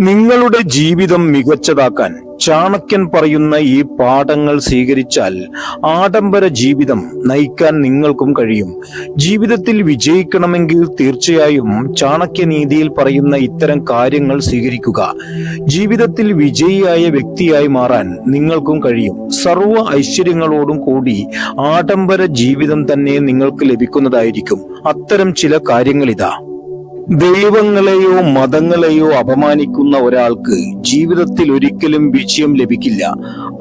നിങ്ങളുടെ ജീവിതം മികച്ചതാക്കാൻ ചാണക്യൻ പറയുന്ന ഈ പാഠങ്ങൾ സ്വീകരിച്ചാൽ ആഡംബര ജീവിതം നയിക്കാൻ നിങ്ങൾക്കും കഴിയും. ജീവിതത്തിൽ വിജയിക്കണമെങ്കിൽ തീർച്ചയായും ചാണക്യനീതിയിൽ പറയുന്ന ഇത്തരം കാര്യങ്ങൾ സ്വീകരിക്കുക. ജീവിതത്തിൽ വിജയിയായ വ്യക്തിയായി മാറാൻ നിങ്ങൾക്കും കഴിയും. സർവ ഐശ്വര്യങ്ങളോടും കൂടി ആഡംബര ജീവിതം തന്നെ നിങ്ങൾക്ക് ലഭിക്കുന്നതായിരിക്കും. അത്തരം ചില കാര്യങ്ങളിതാ. ദൈവങ്ങളെയോ മതങ്ങളെയോ അപമാനിക്കുന്ന ഒരാൾക്ക് ജീവിതത്തിൽ ഒരിക്കലും വിജയം ലഭിക്കില്ല.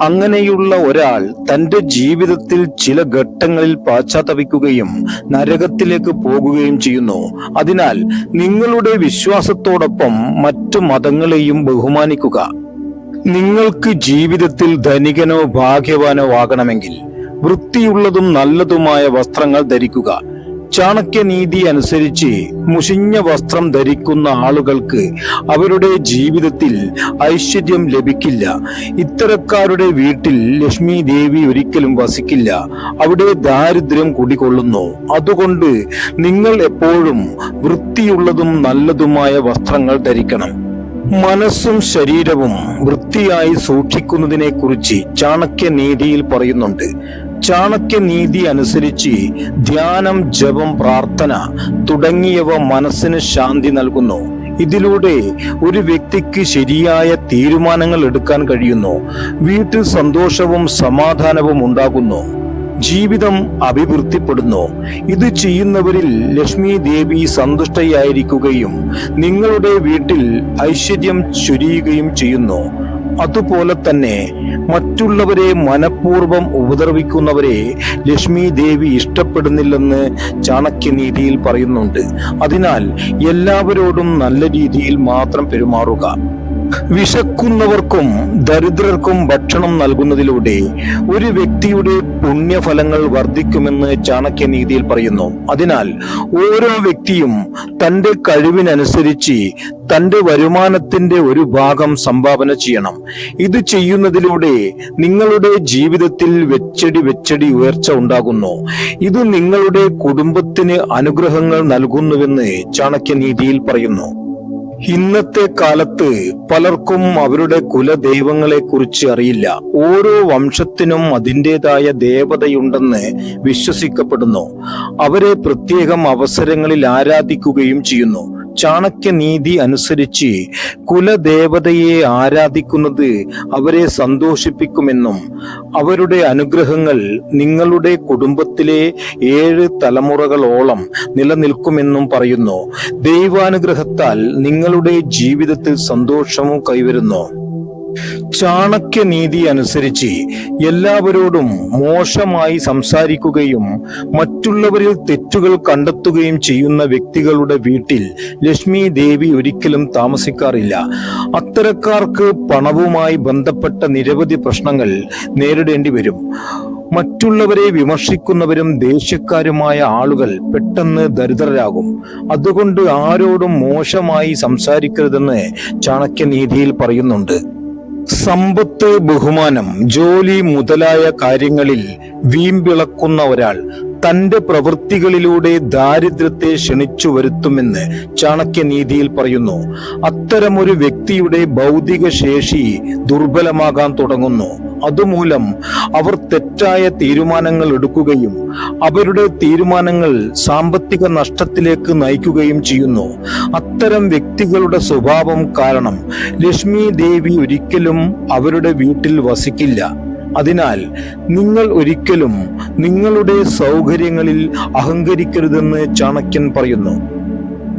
അങ്ങനെയുള്ള ഒരാൾ തന്റെ ജീവിതത്തിൽ ചില ഘട്ടങ്ങളിൽ പാശ്ചാത്തപിക്കുകയും നരകത്തിലേക്ക് പോകുകയും ചെയ്യുന്നു. അതിനാൽ നിങ്ങളുടെ വിശ്വാസത്തോടൊപ്പം മറ്റു മതങ്ങളെയും ബഹുമാനിക്കുക. നിങ്ങൾക്ക് ജീവിതത്തിൽ ധനികനോ ഭാഗ്യവാനോ ആകണമെങ്കിൽ വൃത്തിയുള്ളതും നല്ലതുമായ വസ്ത്രങ്ങൾ ധരിക്കുക. ചാണക്യനീതി അനുസരിച്ച് മുഷിഞ്ഞ വസ്ത്രം ധരിക്കുന്ന ആളുകൾക്ക് അവരുടെ ജീവിതത്തിൽ ഐശ്വര്യം ലഭിക്കില്ല. ഇത്തരക്കാരുടെ വീട്ടിൽ ലക്ഷ്മി ദേവി ഒരിക്കലും വസിക്കില്ല. അവിടെ ദാരിദ്ര്യം കുടികൊള്ളുന്നു. അതുകൊണ്ട് നിങ്ങൾ എപ്പോഴും വൃത്തിയുള്ളതും നല്ലതുമായ വസ്ത്രങ്ങൾ ധരിക്കണം. മനസ്സും ശരീരവും വൃത്തിയായി സൂക്ഷിക്കുന്നതിനെ കുറിച്ച് ചാണക്യനീതിയിൽ പറയുന്നുണ്ട്. ചാണക്യനീതി അനുസരിച്ച് ധ്യാനം ജപം പ്രാർത്ഥന തുടങ്ങിയവ മനസ്സിന് ശാന്തി നൽകുന്നു. ഇതിലൂടെ ഒരു വ്യക്തിക്ക് ശരിയായ തീരുമാനങ്ങൾ എടുക്കാൻ കഴിയുന്നു. വീട്ടിൽ സന്തോഷവും സമാധാനവും ഉണ്ടാകുന്നു. ജീവിതം അഭിവൃദ്ധിപ്പെടുന്നു. ഇത് ചെയ്യുന്നവരിൽ ലക്ഷ്മി ദേവി സന്തുഷ്ടയായിരിക്കുകയും നിങ്ങളുടെ വീട്ടിൽ ഐശ്വര്യം ചൊരിയുകയും ചെയ്യുന്നു. അതുപോലെ തന്നെ മറ്റുള്ളവരെ മനഃപൂർവം ഉപദ്രവിക്കുന്നവരെ ലക്ഷ്മി ദേവി ഇഷ്ടപ്പെടുന്നില്ലെന്ന് ചാണക്യനീതിയിൽ പറയുന്നുണ്ട്. അതിനാൽ എല്ലാവരോടും നല്ല രീതിയിൽ മാത്രം പെരുമാറുക. വിശക്കുന്നവർക്കും ദരിദ്രർക്കും ഭക്ഷണം നൽകുന്നതിലൂടെ ഒരു വ്യക്തിയുടെ പുണ്യഫലങ്ങൾ വർദ്ധിക്കുമെന്ന് ചാണക്യനീതിയിൽ പറയുന്നു. അതിനാൽ ഓരോ വ്യക്തിയും തന്റെ കഴിവിനനുസരിച്ച് തന്റെ വരുമാനത്തിന്റെ ഒരു ഭാഗം സംഭാവന ചെയ്യണം. ഇത് ചെയ്യുന്നതിലൂടെ നിങ്ങളുടെ ജീവിതത്തിൽ വെച്ചടി വെച്ചടി ഉയർച്ച ഉണ്ടാകുന്നു. ഇത് നിങ്ങളുടെ കുടുംബത്തിന് അനുഗ്രഹങ്ങൾ നൽകുന്നുവെന്ന് ചാണക്യനീതിയിൽ പറയുന്നു. ഇന്നത്തെ കാലത്ത് പലർക്കും അവരുടെ കുലദൈവങ്ങളെ കുറിച്ച് അറിയില്ല. ഓരോ വംശത്തിനും അതിന്റെതായ ദേവതയുണ്ടെന്ന് വിശ്വസിക്കപ്പെടുന്നു. അവരെ പ്രത്യേകം അവസരങ്ങളിൽ ആരാധിക്കുകയും ചെയ്യുന്നു. ചാണക്യനീതി അനുസരിച്ച് കുലദേവതയെ ആരാധിക്കുന്നത് അവരെ സന്തോഷിപ്പിക്കുമെന്നും അവരുടെ അനുഗ്രഹങ്ങൾ നിങ്ങളുടെ കുടുംബത്തിലെ ഏഴ് തലമുറകളോളം നിലനിൽക്കുമെന്നും പറയുന്നു. ദൈവാനുഗ്രഹത്താൽ നിങ്ങളുടെ ജീവിതത്തിൽ സന്തോഷവും കൈവരുന്നു. ചാണക്യനീതി അനുസരിച്ച് എല്ലാവരോടും മോശമായി സംസാരിക്കുകയും മറ്റുള്ളവരിൽ തെറ്റുകൾ കണ്ടെത്തുകയും ചെയ്യുന്ന വ്യക്തികളുടെ വീട്ടിൽ ലക്ഷ്മി ദേവി ഒരിക്കലും താമസിക്കാറില്ല. അത്തരക്കാർക്ക് പണവുമായി ബന്ധപ്പെട്ട നിരവധി പ്രശ്നങ്ങൾ നേരിടേണ്ടി വരും. മറ്റുള്ളവരെ വിമർശിക്കുന്നവരും ദേഷ്യക്കാരുമായ ആളുകൾ പെട്ടെന്ന് ദരിദ്രരാകും. അതുകൊണ്ട് ആരോടും മോശമായി സംസാരിക്കരുതെന്ന് ചാണക്യനീതിയിൽ പറയുന്നുണ്ട്. സമ്പത്ത് ബഹുമാനം ജോലി മുതലായ കാര്യങ്ങളിൽ വീമ്പിളക്കുന്ന ഒരാൾ തന്റെ പ്രവൃത്തികളിലൂടെ ദാരിദ്ര്യത്തെ ക്ഷണിച്ചു വരുത്തുമെന്ന് ചാണക്യനീതിയിൽ പറയുന്നു. അത്തരമൊരു വ്യക്തിയുടെ ഭൗതിക ശേഷി ദുർബലമാകാൻ തുടങ്ങുന്നു. അതുമൂലം അവർ തെറ്റായ തീരുമാനങ്ങൾ എടുക്കുകയും അവരുടെ തീരുമാനങ്ങൾ സാമ്പത്തിക നഷ്ടത്തിലേക്ക് നയിക്കുകയും ചെയ്യുന്നു. അത്തരം വ്യക്തികളുടെ സ്വഭാവം കാരണം ലക്ഷ്മി ദേവി ഒരിക്കലും അവരുടെ വീട്ടിൽ വസിക്കില്ല. അതിനാൽ നിങ്ങൾ ഒരിക്കലും നിങ്ങളുടെ സൗകര്യങ്ങളിൽ അഹങ്കരിക്കരുതെന്ന് ചാണക്യൻ പറയുന്നു.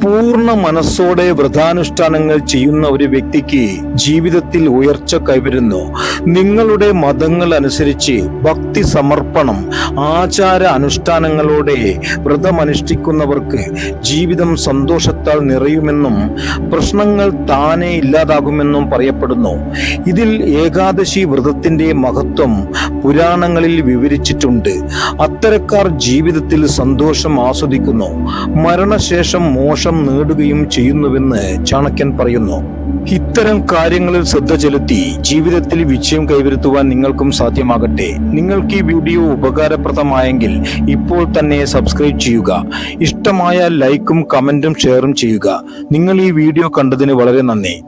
പൂർണ മനസ്സോടെ വ്രതാനുഷ്ഠാനങ്ങൾ ചെയ്യുന്ന ഒരു വ്യക്തിക്ക് ജീവിതത്തിൽ ഉയർച്ച കൈവരുന്നു. നിങ്ങളുടെ മതങ്ങൾ അനുസരിച്ച് ഭക്തി സമർപ്പണം ആചാര അനുഷ്ഠാനങ്ങളോടെ വ്രതമനുഷ്ഠിക്കുന്നവർക്ക് ജീവിതം സന്തോഷത്താൽ നിറയുമെന്നും പ്രശ്നങ്ങൾ താനെ ഇല്ലാതാകുമെന്നും പറയപ്പെടുന്നു. ഇതിൽ ഏകാദശി വ്രതത്തിന്റെ മഹത്വം പുരാണങ്ങളിൽ വിവരിച്ചിട്ടുണ്ട്. അത്തരക്കാർ ജീവിതത്തിൽ സന്തോഷം ആസ്വദിക്കുന്നു. മരണശേഷം മോശം നേടുകയും ചെയ്യുന്നുവെന്ന് ചാണക്യൻ പറയുന്നു. ഇത്തരം കാര്യങ്ങളിൽ ശ്രദ്ധ ചെലുത്തി ജീവിതത്തിൽ വിജയം കൈവരുത്തുവാൻ നിങ്ങൾക്കും സാധ്യമാകട്ടെ. നിങ്ങൾക്ക് ഈ വീഡിയോ ഉപകാരപ്രദമായെങ്കിൽ ഇപ്പോൾ തന്നെ സബ്സ്ക്രൈബ് ചെയ്യുക. ഇഷ്ടമായ ലൈക്കും കമന്റും ഷെയറും ചെയ്യുക. നിങ്ങൾ ഈ വീഡിയോ കണ്ടതിന് വളരെ നന്ദി.